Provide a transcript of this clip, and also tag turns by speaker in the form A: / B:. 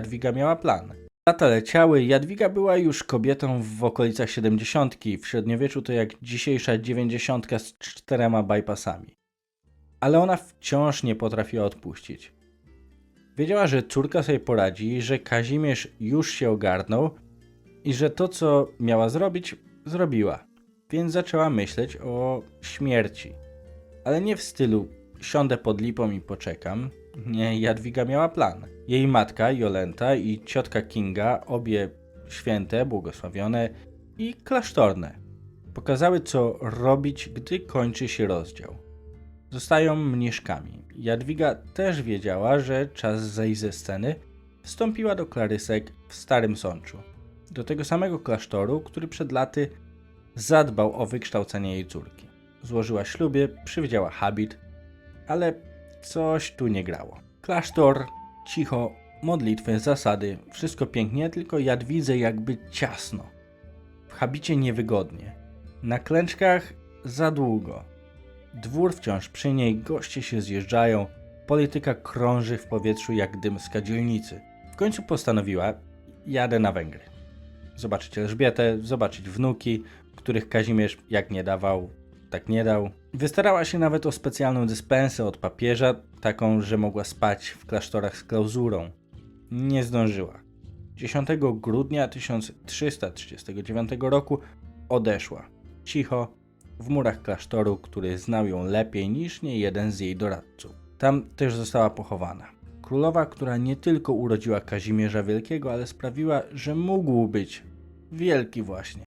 A: Jadwiga miała plan. Lata leciały, Jadwiga była już kobietą w okolicach siedemdziesiątki. W średniowieczu to jak dzisiejsza dziewięćdziesiątka z czterema bypassami. Ale ona wciąż nie potrafiła odpuścić. Wiedziała, że córka sobie poradzi, że Kazimierz już się ogarnął i że to, co miała zrobić, zrobiła. Więc zaczęła myśleć o śmierci. Ale nie w stylu siądę pod lipą i poczekam. Nie, Jadwiga miała plan. Jej matka, Jolenta i ciotka Kinga, obie święte, błogosławione i klasztorne, pokazały, co robić, gdy kończy się rozdział. Zostają mniszkami. Jadwiga też wiedziała, że czas zejść ze sceny. Wstąpiła do Klarysek w Starym Sączu. Do tego samego klasztoru, który przed laty zadbał o wykształcenie jej córki. Złożyła ślubie, przywdziała habit, ale coś tu nie grało. Klasztor, cicho, modlitwy, zasady, wszystko pięknie, tylko Jadwidze jakby ciasno. W habicie niewygodnie. Na klęczkach za długo. Dwór wciąż przy niej, goście się zjeżdżają, polityka krąży w powietrzu jak dymska dzielnicy. W końcu postanowiła, jadę na Węgry. Zobaczyć Elżbietę, zobaczyć wnuki, których Kazimierz jak nie dawał, tak nie dał. Wystarała się nawet o specjalną dyspensę od papieża, taką, że mogła spać w klasztorach z klauzurą. Nie zdążyła. 10 grudnia 1339 roku odeszła. Cicho, w murach klasztoru, który znał ją lepiej niż nie jeden z jej doradców. Tam też została pochowana. Królowa, która nie tylko urodziła Kazimierza Wielkiego, ale sprawiła, że mógł być wielki właśnie.